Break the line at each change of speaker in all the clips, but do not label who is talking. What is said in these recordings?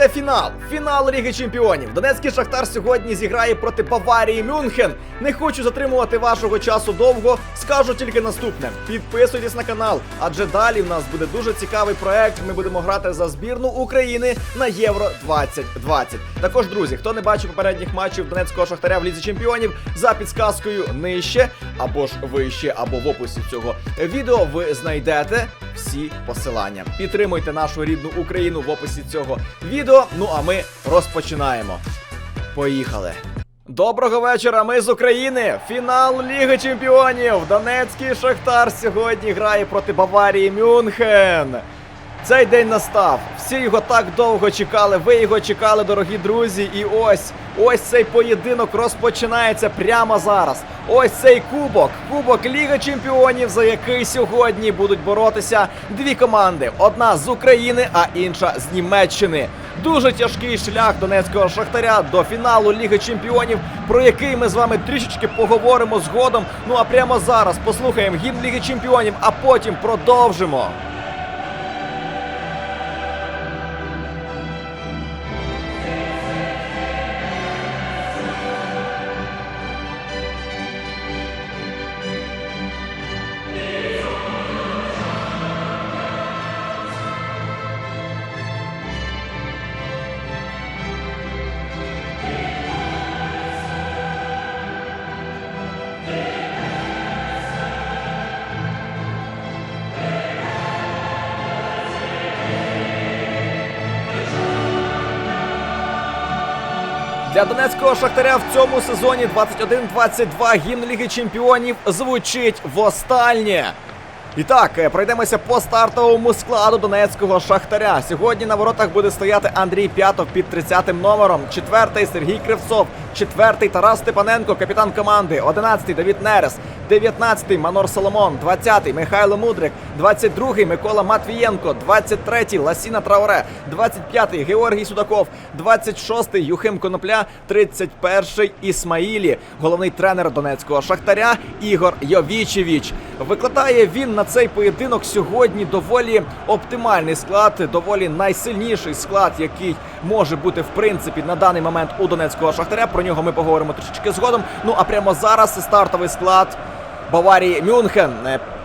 це фінал. Фінал Ліги Чемпіонів. Донецький Шахтар сьогодні зіграє проти Баварії Мюнхен. Не хочу затримувати вашого часу довго. Скажу тільки наступне: підписуйтесь на канал, адже далі в нас буде дуже цікавий проект. Ми будемо грати за збірну України на Євро 2020. Також, друзі, хто не бачив попередніх матчів Донецького Шахтаря в Лізі Чемпіонів, за підсказкою нижче або ж вище, або в описі цього відео ви знайдете всі посилання. Підтримуйте нашу рідну Україну в описі цього відео. Ну а ми розпочинаємо. Поїхали. Доброго вечора, ми з України. Фінал Ліги Чемпіонів. Донецький Шахтар сьогодні грає проти Баварії Мюнхен. Цей день настав. Всі його так довго чекали. Ви його чекали, дорогі друзі. І ось ось цей поєдинок розпочинається прямо зараз. Ось цей кубок, кубок Ліги Чемпіонів, за який сьогодні будуть боротися дві команди: одна з України, а інша з Німеччини. Дуже тяжкий шлях донецького шахтаря до фіналу Ліги Чемпіонів, про який ми з вами трішечки поговоримо згодом. Ну а прямо зараз послухаємо гімн Ліги Чемпіонів, а потім продовжимо. Для донецького шахтаря в цьому сезоні 21-22 гімн Ліги Чемпіонів звучить востаннє. І так, е, пройдемося по стартовому складу донецького шахтаря. Сьогодні на воротах буде стояти Андрій П'ятов під 30-м номером, четвертий Сергій Кривцов, четвертий Тарас Степаненко, капітан команди, 11-й Давід Нерес, 19-й Манор Соломон, 20-й Михайло Мудрик, 22-й Микола Матвієнко, 23-й Ласіна Трауре, 25-й Георгій Судаков, 26-й Юхим Конопля, 31-й Ісмаїлі. Головний тренер донецького шахтаря Ігор Йовічевіч. Викладає він на цей поєдинок сьогодні доволі оптимальний склад, доволі найсильніший склад, який може бути в принципі на даний момент у донецького шахтаря. Про нього ми поговоримо трішечки згодом. Ну а прямо зараз стартовий склад Баварії Мюнхен.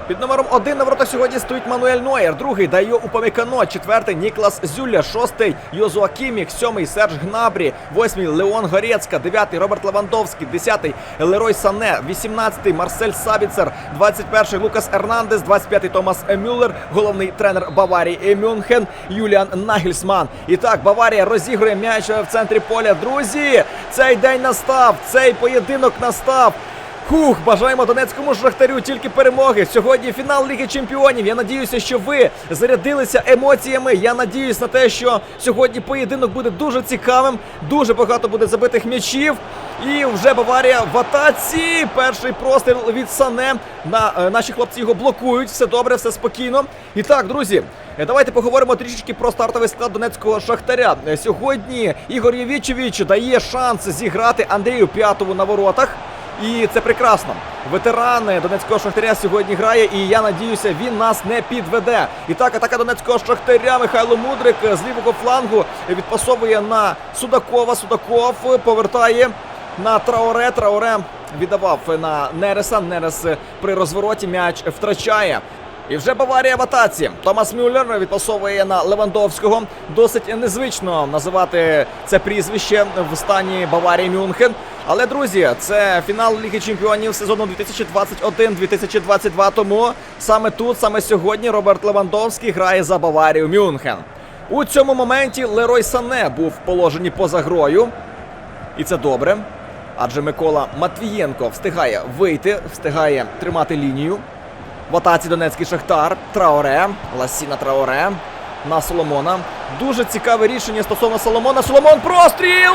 Під номером один на воротах сьогодні стоїть Мануель Нойер, другий Дайо Упамекано, четвертий Ніклас Зюля, шостий Йозуа Кімік, сьомий Серж Гнабрі, восьмий Леон Горецька, дев'ятий Роберт Левандовський, десятий Лерой Сане, вісімнадцятий Марсель Сабіцер, двадцять перший Лукас Ернандес, двадцять п'ятий Томас Мюллер, головний тренер Баварії Мюнхен Юліан Нагельсман. І так, Баварія розігрує м'яч в центрі поля. Друзі, цей день настав, цей поєдинок настав. Хух, бажаємо донецькому шахтарю тільки перемоги. Сьогодні фінал Ліги Чемпіонів. Я надіюся, що ви зарядилися емоціями. Я надіюсь на те, що сьогодні поєдинок буде дуже цікавим. Дуже багато буде забитих м'ячів. І вже Баварія в атаці. Перший простріл від Сане. На е, наші хлопці його блокують. Все добре, все спокійно. І так, друзі, е, давайте поговоримо трішечки про стартовий склад донецького шахтаря. Е, Сьогодні Ігор Євічевич дає шанс зіграти Андрію П'ятову на воротах. І це прекрасно. Ветеран Донецького шахтаря сьогодні грає, і я надіюся, він нас не підведе. І так, атака Донецького шахтаря Михайло Мудрик з лівого флангу відпасовує на Судакова. Судаков повертає на Траоре. Траоре віддавав на Нереса. Нерес при розвороті м'яч втрачає. І вже Баварія в атаці. Томас Мюллер відпасовує на Левандовського. Досить незвично називати це прізвище в стані Баварії Мюнхен. Але друзі, це фінал Ліги Чемпіонів сезону 2021-2022. Тому саме тут, саме сьогодні, Роберт Левандовський грає за Баварію Мюнхен. У цьому моменті Лерой Сане був в положенні поза грою. І це добре. Адже Микола Матвієнко встигає вийти, встигає тримати лінію. В атаці Донецький Шахтар. Траоре. Ласіна Траоре. На Соломона. Дуже цікаве рішення стосовно Соломона. Соломон простріл!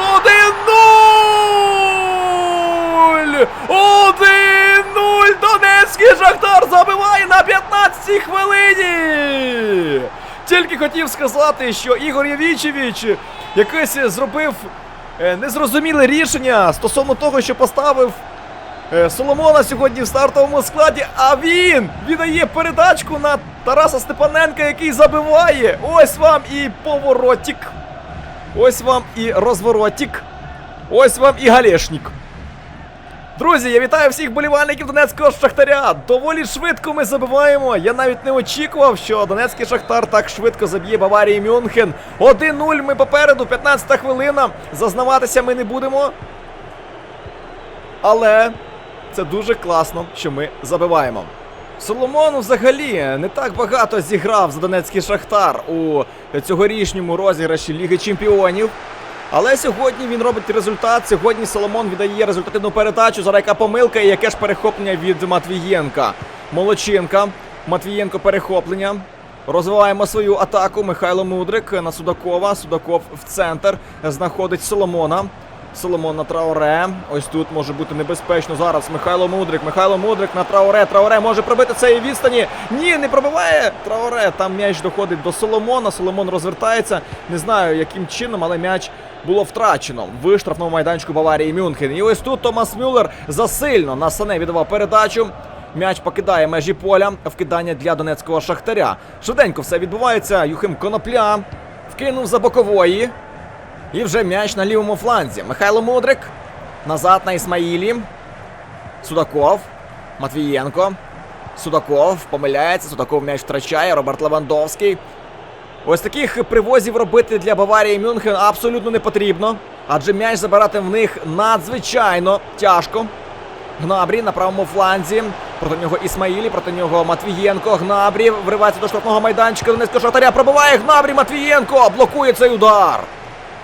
1-0! 1-0! Донецький Шахтар забиває на 15-й хвилині! Тільки хотів сказати, що Ігор Євічевич якесь зробив е, незрозуміле рішення стосовно того, що поставив Соломона сьогодні в стартовому складі, а він віддає передачку на Тараса Степаненка, який забиває. Ось вам і поворотик. Ось вам і розворотик. Ось вам і галешник. Друзі, я вітаю всіх болівальників Донецького Шахтаря. Доволі швидко ми забиваємо. Я навіть не очікував, що Донецький Шахтар так швидко заб'є Баварії Мюнхен. 1-0 ми попереду, 15 хвилина. Зазнаватися ми не будемо. Але це дуже класно, що ми забиваємо. Соломон взагалі не так багато зіграв за Донецький Шахтар у цьогорічньому розіграші Ліги Чемпіонів. Але сьогодні він робить результат. Сьогодні Соломон віддає результативну передачу. Зараз яка помилка і яке ж перехоплення від Матвієнка. Молодчинка. Матвієнко перехоплення. Розвиваємо свою атаку. Михайло Мудрик на Судакова. Судаков в центр. Знаходить Соломона. Соломон Трауре. Ось тут може бути небезпечно зараз. Михайло Мудрик. Михайло Мудрик на Трауре. Трауре може пробити цієї відстані. Ні, не пробиває. Трауре. Там м'яч доходить до Соломона. Соломон розвертається. Не знаю яким чином, але м'яч було втрачено в штрафному майданчику Баварії Мюнхен. І ось тут Томас Мюллер засильно на Сане віддавав передачу. М'яч покидає межі поля. Вкидання для донецького шахтаря. Швиденько все відбувається. Юхим Конопля вкинув за бокової. І вже м'яч на лівому фланзі. Михайло Мудрик. Назад на Ісмаїлі. Судаков. Матвієнко. Судаков помиляється. Судаков м'яч втрачає. Роберт Левандовський. Ось таких привозів робити для Баварії Мюнхен абсолютно не потрібно. Адже м'яч забирати в них надзвичайно тяжко. Гнабрі на правому фланзі. Проти нього Ісмаїлі, проти нього Матвієнко. Гнабрі вривається до штрафного майданчика. Донецького шахтаря пробиває Гнабрі Матвієнко. Блокує цей удар.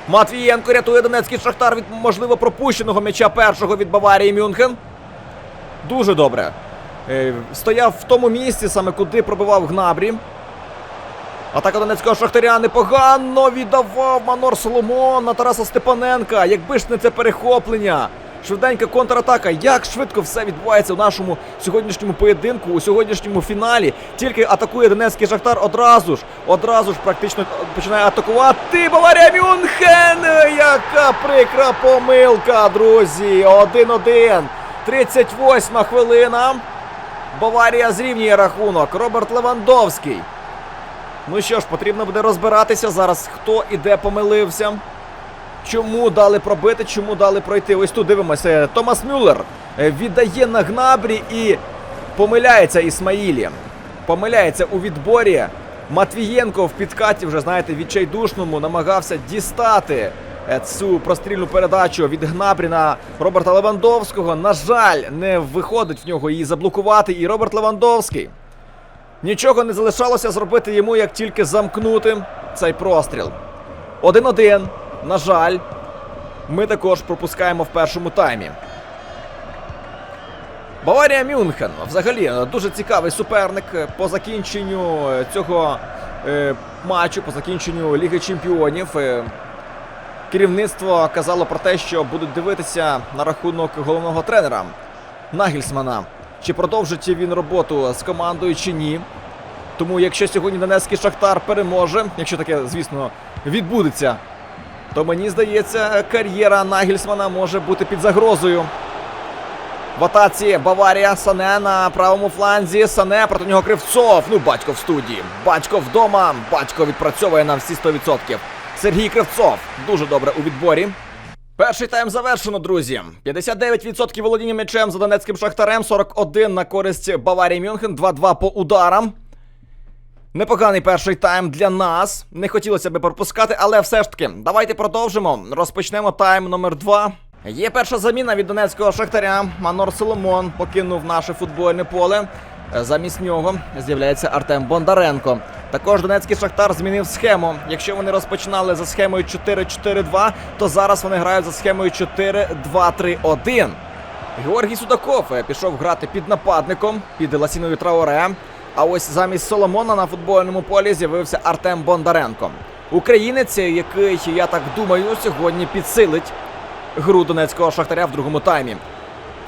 Матвієнко рятує Донецький шахтар від можливо пропущеного м'яча першого від Баварії Мюнхен. Дуже добре. Е, Стояв в тому місці, саме куди пробивав Гнабрі. Атака Донецького шахтаря непогано віддавав Манор Соломон на Тараса Степаненка. Якби ж не це перехоплення. Швиденька контратака. Як швидко все відбувається у нашому сьогоднішньому поєдинку, у сьогоднішньому фіналі. Тільки атакує Донецький шахтар одразу ж, одразу ж практично починає атакувати. Баварія Мюнхен! Яка прикра помилка, друзі! 1-1. 38 хвилина. Баварія зрівнює рахунок. Роберт Левандовський. Ну що ж, потрібно буде розбиратися зараз, хто і де помилився. Чому дали пробити, чому дали пройти. Ось тут дивимося. Томас Мюллер е, віддає на гнабрі і помиляється Ісмаїлі. Помиляється у відборі. Матвієнко в підкаті, вже знаєте, відчайдушному намагався дістати е, цю прострільну передачу від Гнабрі на Роберта Левандовського. На жаль, не виходить в нього її заблокувати. І Роберт Левандовський. Нічого не залишалося зробити йому, як тільки замкнути цей простріл. 1-1. На жаль, ми також пропускаємо в першому таймі. Баварія Мюнхен. Взагалі е, дуже цікавий суперник е, по закінченню е, цього е, матчу, по закінченню Ліги Чемпіонів. Е, керівництво казало про те, що будуть дивитися на рахунок головного тренера Нагельсмана. Чи продовжить він роботу з командою чи ні. Тому, якщо сьогодні Донецький Шахтар переможе, якщо таке, звісно, відбудеться, то мені здається, кар'єра Нагельсмана може бути під загрозою. В атаці Баварія Сане на правому фланзі. Сане проти нього Кривцов. Ну, батько в студії. Батько вдома. Батько відпрацьовує на всі 100%. Сергій Кривцов дуже добре у відборі. Перший тайм завершено, друзі. 59% володіння м'ячем за Донецьким Шахтарем, 41 на користь Баварії Мюнхен, 2-2 по ударам. Непоганий перший тайм для нас. Не хотілося би пропускати, але все ж таки, давайте продовжимо. Розпочнемо тайм номер 2. Є перша заміна від донецького шахтаря. Манор Соломон покинув наше футбольне поле. Замість нього з'являється Артем Бондаренко. Також Донецький Шахтар змінив схему. Якщо вони розпочинали за схемою 4-4-2, то зараз вони грають за схемою 4-2-3-1. Георгій Судаков е, пішов грати під нападником, під Ласіною Траоре. А ось замість Соломона на футбольному полі з'явився Артем Бондаренко. Українець, який, я так думаю, сьогодні підсилить гру донецького шахтаря в другому таймі.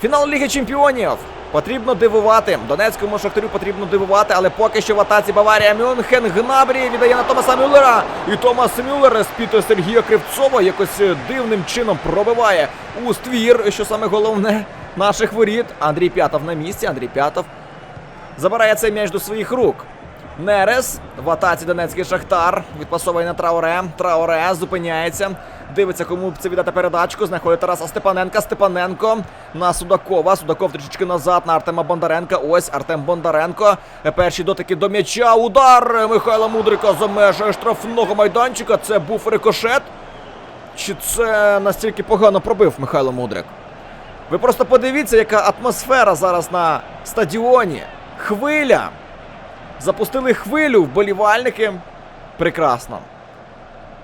Фінал Ліги Чемпіонів. Потрібно дивувати. Донецькому шахтарю потрібно дивувати, але поки що в атаці Баварія Мюнхен Гнабрі віддає на Томаса Мюллера. І Томас Мюллер з-під Сергія Кривцова якось дивним чином пробиває у ствір, що саме головне наших воріт. Андрій П'ятов на місці. Андрій П'ятов забирає цей м'яч до своїх рук. Нерес. В атаці Донецький Шахтар. Відпасовує на Трауре. Трауре зупиняється. Дивиться, кому б це віддати передачку. Знаходить Тараса Степаненка. Степаненко на Судакова. Судаков трішечки назад на Артема Бондаренка. Ось Артем Бондаренко. Перші дотики до м'яча. Удар Михайла Мудрика за межею штрафного майданчика. Це був рикошет. Чи це настільки погано пробив Михайло Мудрик? Ви просто подивіться, яка атмосфера зараз на стадіоні. Хвиля. Запустили хвилю вболівальники. Прекрасно.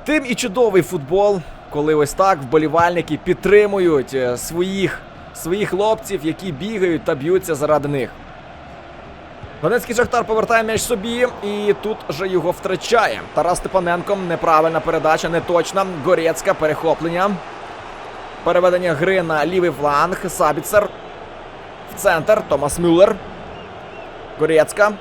Тим і чудовий футбол, коли ось так вболівальники підтримують е, своїх, своїх хлопців, які бігають та б'ються заради них. Донецький Шахтар повертає м'яч собі і тут же його втрачає. Тарас Степаненко, неправильна передача, неточна. Горецька, перехоплення. Переведення гри на лівий фланг. Сабіцер. В центр. Томас Мюллер. Горецька.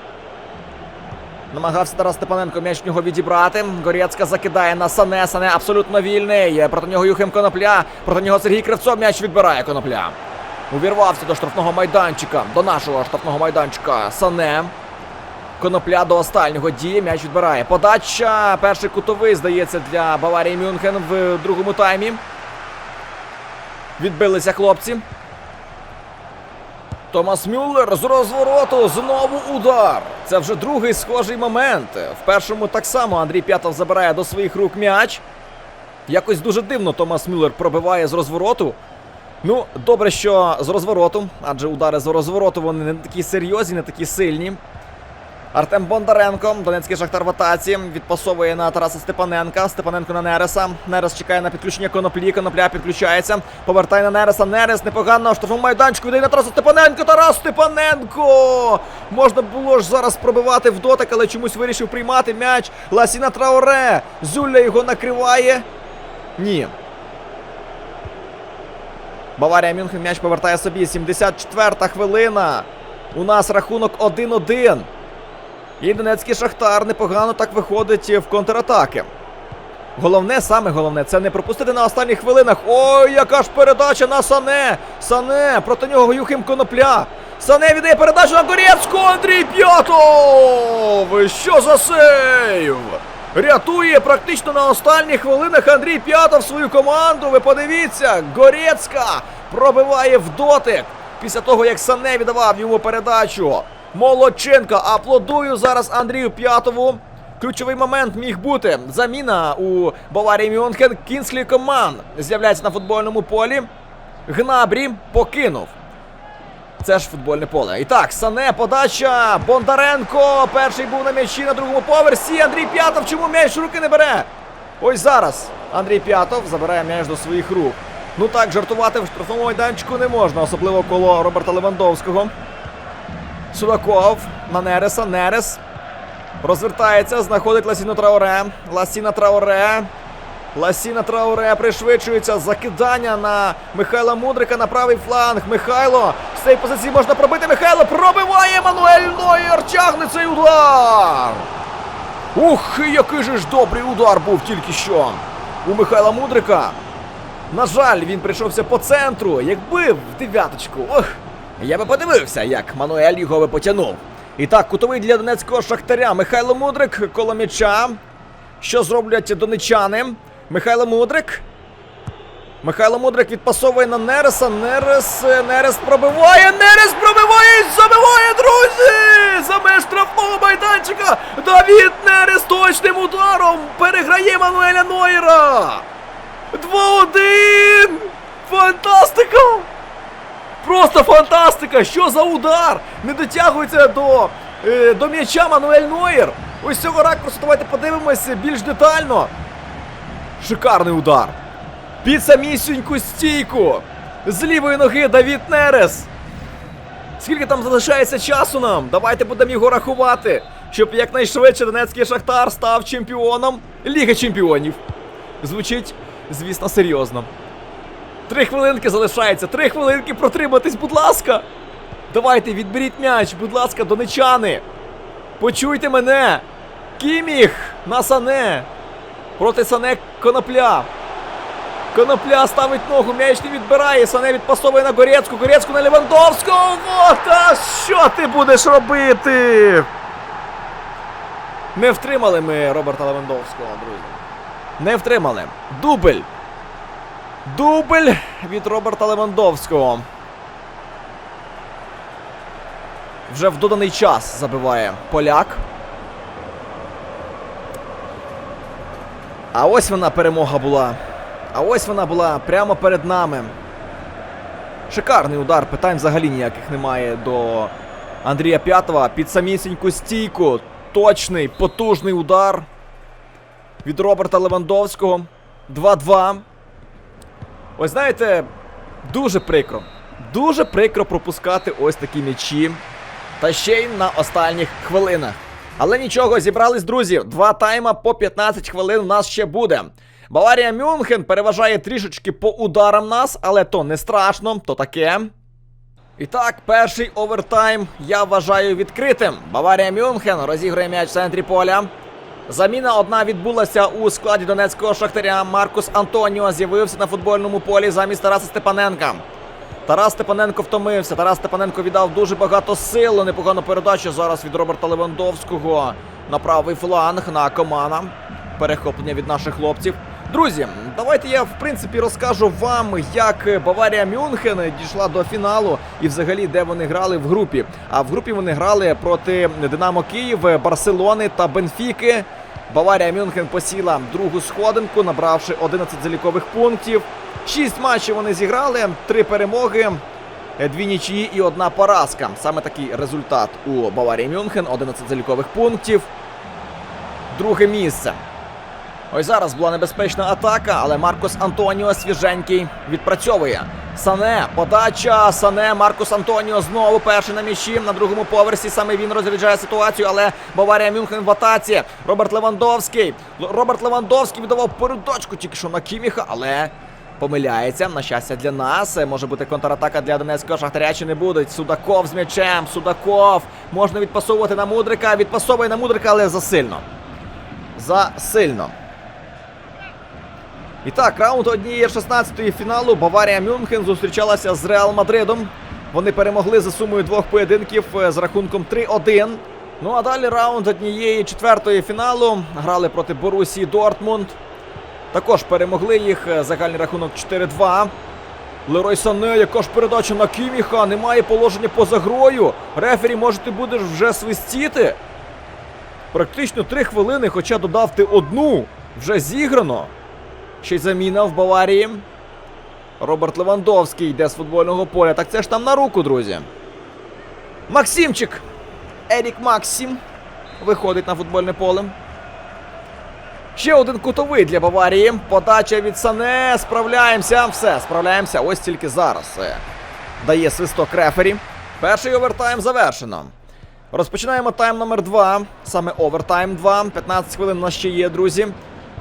Намагався Тарас Степаненко м'яч в нього відібрати. Горецька закидає на Сане. Сане абсолютно вільний. Проти нього Юхим Конопля. Проти нього Сергій Кривцов. М'яч відбирає Конопля. Увірвався до штрафного майданчика. До нашого штрафного майданчика Сане. Конопля до останнього діє. М'яч відбирає. Подача. Перший кутовий, здається, для Баварії Мюнхен в другому таймі. Відбилися хлопці. Томас Мюллер з розвороту знову удар. Це вже другий схожий момент. В першому так само Андрій П'ятов забирає до своїх рук м'яч. Якось дуже дивно Томас Мюллер пробиває з розвороту. Ну, добре, що з розвороту, адже удари з розвороту вони не такі серйозні, не такі сильні. Артем Бондаренко, Донецький шахтар в атаці, відпасовує на Тараса Степаненка. Степаненко на Нереса. Нерес чекає на підключення коноплі. Конопля підключається. Повертає на Нереса. Нерес непогано в штрафному майданчику. Йде на Тараса Степаненко. Тарас Степаненко! Можна було ж зараз пробивати в дотик, але чомусь вирішив приймати м'яч. Ласіна Трауре. Зюля його накриває. Ні. Баварія Мюнхен м'яч повертає собі. 74-та хвилина. У нас рахунок 1-1. І Донецький Шахтар непогано так виходить в контратаки. Головне, саме головне, це не пропустити на останніх хвилинах. Ой, яка ж передача на Сане! Сане! Проти нього Юхим Конопля. Сане віддає передачу на Горєцьку! Андрій П'ятов! Що за сейв? Рятує практично на останніх хвилинах Андрій П'ятов свою команду. Ви подивіться, Горецька пробиває в дотик після того, як Сане віддавав йому передачу. Молодченко, аплодую зараз Андрію П'ятову. Ключовий момент міг бути. Заміна у Баварії Мюнхен. Кінслі Коман з'являється на футбольному полі. Гнабрі покинув. Це ж футбольне поле. І так, Сане, подача. Бондаренко. Перший був на м'ячі на другому поверсі. Андрій П'ятов. Чому м'яч руки не бере? Ось зараз. Андрій П'ятов забирає м'яч до своїх рук. Ну так, жартувати в штрафному майданчику не можна, особливо коло Роберта Левандовського. Судаков на Нереса. Нерес. Розвертається, знаходить Ласіну Трауре. Ласіна Трауре. Ласіна Трауре пришвидшується. Закидання на Михайла Мудрика на правий фланг. Михайло. З цієї позиції можна пробити. Михайло пробиває Мануель Нойер. Тягне цей удар. Ух, який же ж добрий удар був тільки що. У Михайла Мудрика. На жаль, він прийшовся по центру. Якби в дев'яточку. Ох, я би подивився, як Мануель його би потягнув. І так, кутовий для донецького шахтаря. Михайло Мудрик коло м'яча. Що зроблять донечани? Михайло Мудрик. Михайло Мудрик відпасовує на Нереса. Нерес. Нерес пробиває. Нерес пробиває і забиває, друзі! За меж штрафного майданчика. Давід Нерес точним ударом переграє Мануеля Нойера. 2-1! Фантастика! Просто фантастика! Що за удар? Не дотягується до, е, до м'яча Мануель Нойер. Ось цього ракурсу давайте подивимося більш детально. Шикарний удар. Під самісіньку стійку. З лівої ноги Давід Нерес. Скільки там залишається часу нам? Давайте будемо його рахувати, щоб якнайшвидше Донецький Шахтар став чемпіоном Ліги Чемпіонів. Звучить, звісно, серйозно. Три хвилинки залишається. Три хвилинки протриматись, будь ласка. Давайте відберіть м'яч, будь ласка, донечани. Почуйте мене. Кіміх на Сане. Проти Сане Конопля. Конопля ставить ногу, м'яч не відбирає. Сане відпасовує на Горецьку. Горецьку на Левандовського. Вот, а що ти будеш робити? Не втримали ми Роберта Левандовського, друзі. Не втримали. Дубль. Дубль від Роберта Левандовського. Вже в доданий час забиває поляк. А ось вона перемога була. А ось вона була прямо перед нами. Шикарний удар, питань взагалі ніяких немає до Андрія П'ятова. Під самісіньку стійку. Точний, потужний удар від Роберта Левандовського. 2-2. Ось знаєте, дуже прикро. Дуже прикро пропускати ось такі м'ячі. Та ще й на останніх хвилинах. Але нічого, зібрались друзі. Два тайма по 15 хвилин у нас ще буде. Баварія Мюнхен переважає трішечки по ударам нас, але то не страшно, то таке. І так, перший овертайм я вважаю відкритим. Баварія Мюнхен розігрує м'яч в центрі поля. Заміна одна відбулася у складі донецького шахтаря. Маркус Антоніо з'явився на футбольному полі замість Тараса Степаненка. Тарас Степаненко втомився. Тарас Степаненко віддав дуже багато сил. Непогану передачу зараз від Роберта Левандовського на правий фланг на Комана. Перехоплення від наших хлопців. Друзі, давайте я в принципі розкажу вам, як Баварія Мюнхен дійшла до фіналу і взагалі де вони грали в групі. А в групі вони грали проти Динамо Київ, Барселони та Бенфіки. Баварія Мюнхен посіла другу сходинку, набравши 11 залікових пунктів. Шість матчів вони зіграли, три перемоги, дві нічиї і одна поразка. Саме такий результат у Баварії Мюнхен, 11 залікових пунктів. Друге місце. Ось зараз була небезпечна атака, але Маркус Антоніо свіженький відпрацьовує. Сане, подача, Сане, Маркус Антоніо знову перший на м'ячі на другому поверсі. Саме він розряджає ситуацію, але Баварія Мюнхен в атаці. Роберт Левандовський. Роберт Левандовський віддавав передачку тільки що на Кіміха, але помиляється. На щастя для нас. Е, Може бути контратака для донецького шахтаря чи не буде. Судаков з м'ячем. Судаков. Можна відпасовувати на Мудрика. Відпасовує на Мудрика, але засильно. Засильно. І так, раунд однієї 16-ї фіналу Баварія Мюнхен зустрічалася з Реал Мадридом. Вони перемогли за сумою двох поєдинків е, з рахунком 3-1. Ну а далі раунд однієї четвертої фіналу грали проти Борусії Дортмунд. Також перемогли їх е, загальний рахунок 4-2. Лерой Сане, яка ж передача на Кіміха, немає положення поза грою. Рефері, може, ти будеш вже свистіти. Практично 3 хвилини, хоча додав ти одну. Вже зіграно. Ще й заміна в Баварії. Роберт Левандовський йде з футбольного поля. Так це ж там на руку, друзі. Максимчик. Ерік Максим виходить на футбольне поле. Ще один кутовий для Баварії. Подача від Сане. Справляємося. Все, справляємося. Ось тільки зараз. е, Дає свисток рефері. Перший овертайм завершено. Розпочинаємо тайм номер 2. Саме овертайм 2. 15 хвилин у нас ще є, друзі.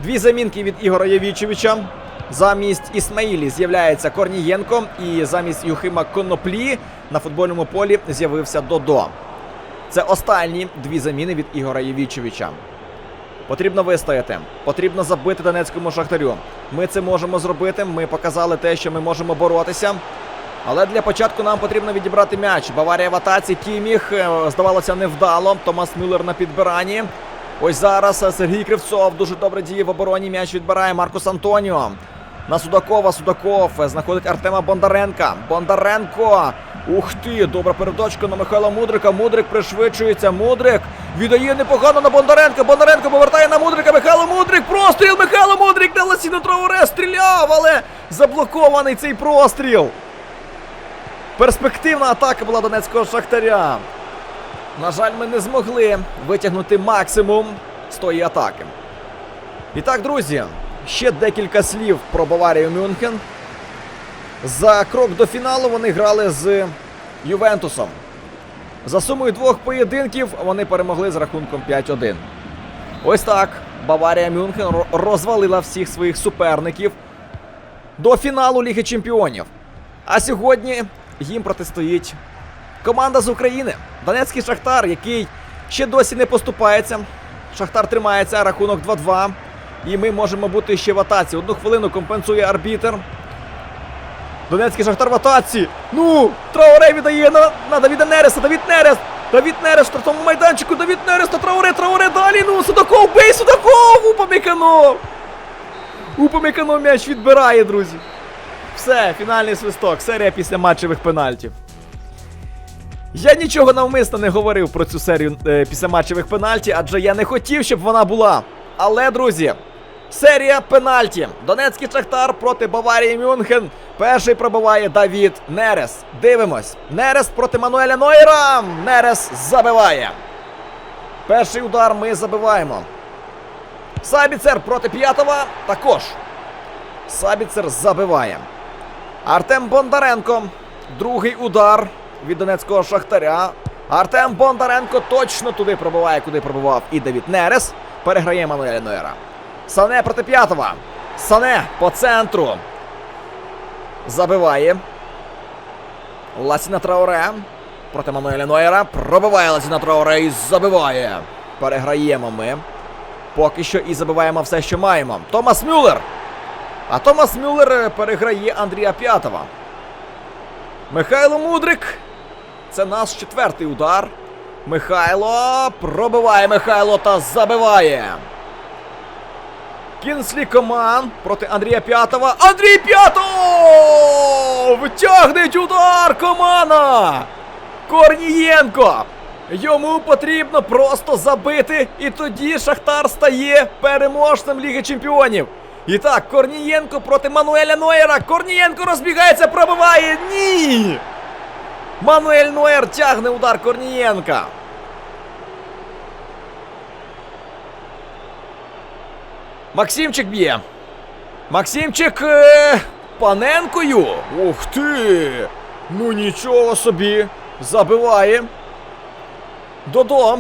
Дві замінки від Ігора Явічевича. Замість Ісмаїлі з'являється Корнієнко. І замість Юхима Коноплі на футбольному полі з'явився Додо. Це останні дві заміни від Ігора Євічевича. Потрібно вистояти, потрібно забити донецькому шахтарю. Ми це можемо зробити. Ми показали те, що ми можемо боротися. Але для початку нам потрібно відібрати м'яч. Баварія в атаці. Кіміх, е, здавалося, невдало. Томас Мюллер на підбиранні. Ось зараз Сергій Кривцов дуже добре діє в обороні. М'яч відбирає Маркус Антоніо. На Судакова. Судаков знаходить Артема Бондаренка. Бондаренко. Ух ти, добра передачка на Михайла Мудрика. Мудрик пришвидшується. Мудрик віддає непогано на Бондаренка. Бондаренко повертає на Мудрика. Михайло Мудрик. Простріл. Михайло Мудрик на Ласіну Траоре стріляв, але заблокований цей простріл. Перспективна атака була донецького шахтаря. На жаль, ми не змогли витягнути максимум з тої атаки. І так, друзі, ще декілька слів про Баварію Мюнхен. За крок до фіналу вони грали з Ювентусом. За сумою двох поєдинків вони перемогли з рахунком 5-1. Ось так. Баварія Мюнхен розвалила всіх своїх суперників до фіналу Ліги Чемпіонів. А сьогодні їм протистоїть команда з України. Донецький Шахтар, який ще досі не поступається. Шахтар тримається, рахунок 2-2. І ми можемо бути ще в атаці. Одну хвилину компенсує арбітер. Донецький Шахтар в атаці. Ну, Трауре віддає на, на Давіда Нереса. Давід Нерес. Давід Нерес в штрафному майданчику, Давід Нерес на Трауре, Трауре далі, ну, Судаков, бий, Судаков, Упамікано! Упамікано м'яч відбирає, друзі. Все, фінальний свисток, серія після матчевих пенальтів. Я нічого навмисно не говорив про цю серію е, після матчевих пенальті, адже я не хотів, щоб вона була. Але, друзі, серія пенальті. Донецький Шахтар проти Баварії Мюнхен. Перший пробиває Давід Нерес. Дивимось. Нерес проти Мануеля Нойера. Нерес забиває. Перший удар ми забиваємо. Сабіцер проти п'ятого також. Сабіцер забиває. Артем Бондаренко. Другий удар від донецького шахтаря. Артем Бондаренко точно туди пробиває, куди пробивав і Давід Нерес. Переграє Мануеля Нойера. Сане проти п'ятого. Сане по центру. Забиває. Ласіна Трауре. Проти Мануеля Нойера. Пробиває Ласіна Трауре і забиває. Переграємо ми. Поки що і забиваємо все, що маємо. Томас Мюллер. А Томас Мюллер е, переграє Андрія П'ятова. Михайло Мудрик. Це наш четвертий удар. Михайло пробиває Михайло та забиває. Кінслі Коман проти Андрія П'ятова. Андрій П'ятов! Тягнеть удар Комана! Корнієнко! Йому потрібно просто забити, і тоді Шахтар стає переможцем Ліги Чемпіонів. І так, Корнієнко проти Мануеля Нойера. Корнієнко розбігається, пробиває. Ні! Мануель Нойер тягне удар Корнієнка. Максимчик б'є. Максимчик е, паненкою. Ух ти! Ну нічого собі. Забиває. Додо.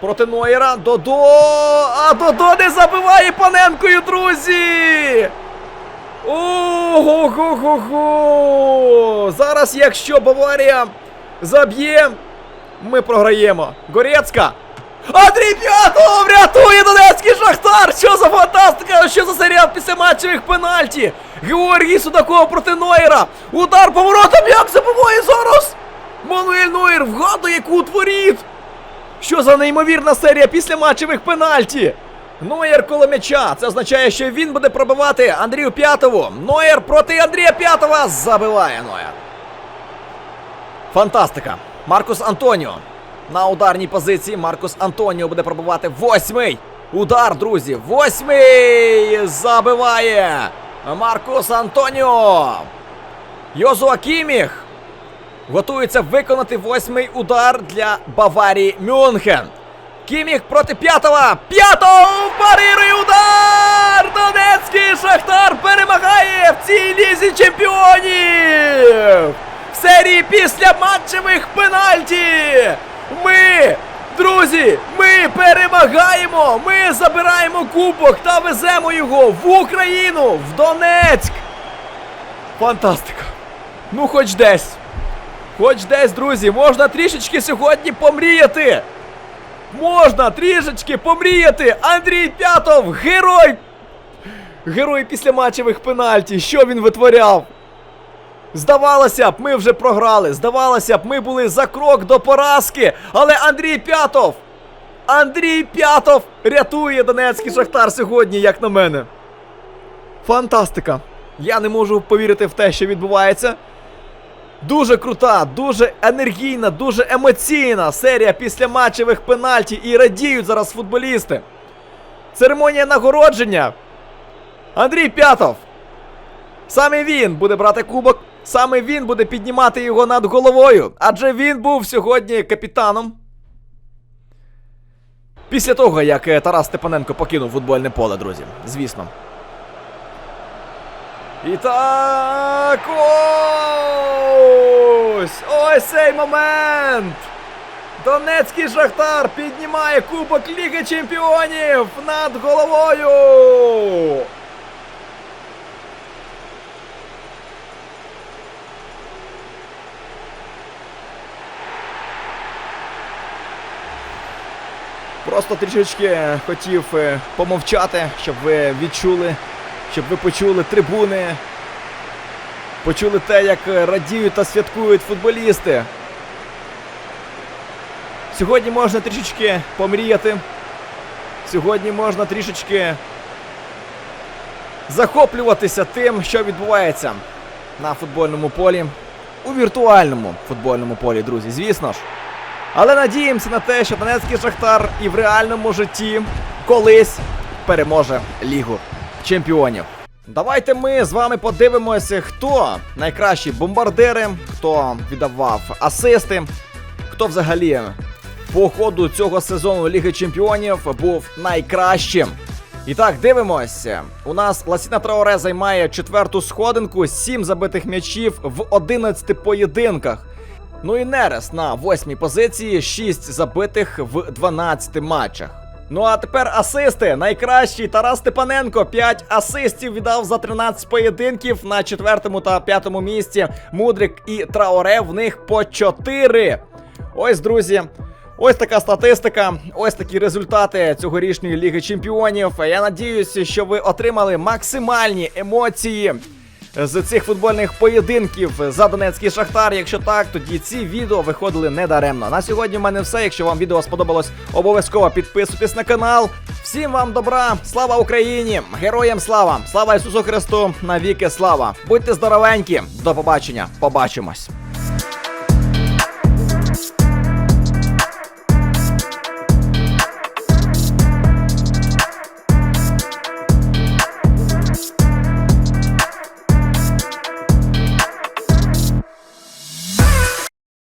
Проти Нойера. Додо. А Додо не забиває паненкою, друзі! Ого-го-го! Зараз, якщо Баварія заб'є, ми програємо. Горецька. Андрій П'ятов рятує Донецький Шахтар! Що за фантастика? Що за серіал після матчевих пенальті? Георгій Судаков проти Нойера. Удар поворотом, як забиває зараз! Мануель Нойер вгадує кут воріт! Що за неймовірна серія після матчевих пенальті? Нойер коло м'яча. Це означає, що він буде пробивати Андрію П'ятову. Нойер проти Андрія П'ятова забиває Нойер. Фантастика. Маркус Антоніо. На ударній позиції Маркус Антоніо буде пробивати восьмий. Удар, друзі. Восьмий. Забиває. Маркус Антоніо. Йозуа Кіміх. Готується виконати восьмий удар для Баварії Мюнхен. Кіміх проти п'ятого. П'ятого парирує удар! Донецький Шахтар перемагає в цій лізі чемпіонів! В серії після матчевих пенальті! Ми, друзі, ми перемагаємо! Ми забираємо кубок та веземо його в Україну, в Донецьк! Фантастика! Ну, хоч десь. Хоч десь, друзі, можна трішечки сьогодні помріяти. Можна трішечки помріяти. Андрій П'ятов, герой. Герой після матчевих пенальті. Що він витворяв? Здавалося б, ми вже програли. Здавалося б, ми були за крок до поразки. Але Андрій П'ятов. Андрій П'ятов рятує Донецький Шахтар сьогодні, як на мене. Фантастика. Я не можу повірити в те, що відбувається. Дуже крута, дуже енергійна, дуже емоційна серія після матчевих пенальті і радіють зараз футболісти. Церемонія нагородження. Андрій П'ятов. Саме він буде брати кубок, саме він буде піднімати його над головою, адже він був сьогодні капітаном. Після того, як е, Тарас Степаненко покинув футбольне поле, друзі. Звісно. І так. Ось! Ось цей момент! Донецький Шахтар піднімає Кубок Ліги Чемпіонів над головою! Просто трішечки хотів е, помовчати, щоб ви відчули, щоб ви почули трибуни, почули те, як е, радіють та святкують футболісти. Сьогодні можна трішечки помріяти. Сьогодні можна трішечки захоплюватися тим, що відбувається на футбольному полі. У віртуальному футбольному полі, друзі, звісно ж. Але надіємося на те, що Донецький Шахтар і в реальному житті колись переможе Лігу Чемпіонів. Давайте ми з вами подивимося, хто найкращі бомбардири, хто віддавав асисти, хто взагалі по ходу цього сезону Ліги Чемпіонів був найкращим. І так, дивимося. У нас Ласіна Траоре займає четверту сходинку, 7 забитих м'ячів в 11 поєдинках. Ну і Нерес на восьмій позиції, 6 забитих в 12 матчах. Ну а тепер асисти. Найкращий Тарас Степаненко 5 асистів віддав за 13 поєдинків на четвертому та п'ятому місці. Мудрик і Траоре в них по 4. Ось, друзі. Ось така статистика, ось такі результати цьогорічної Ліги Чемпіонів. Я надіюся, що ви отримали максимальні емоції з цих футбольних поєдинків за Донецький Шахтар. Якщо так, тоді ці відео виходили недаремно. На сьогодні в мене все. Якщо вам відео сподобалось, обов'язково підписуйтесь на канал. Всім вам добра, слава Україні! Героям слава! Слава Ісусу Христу! Навіки слава! Будьте здоровенькі! До побачення! Побачимось!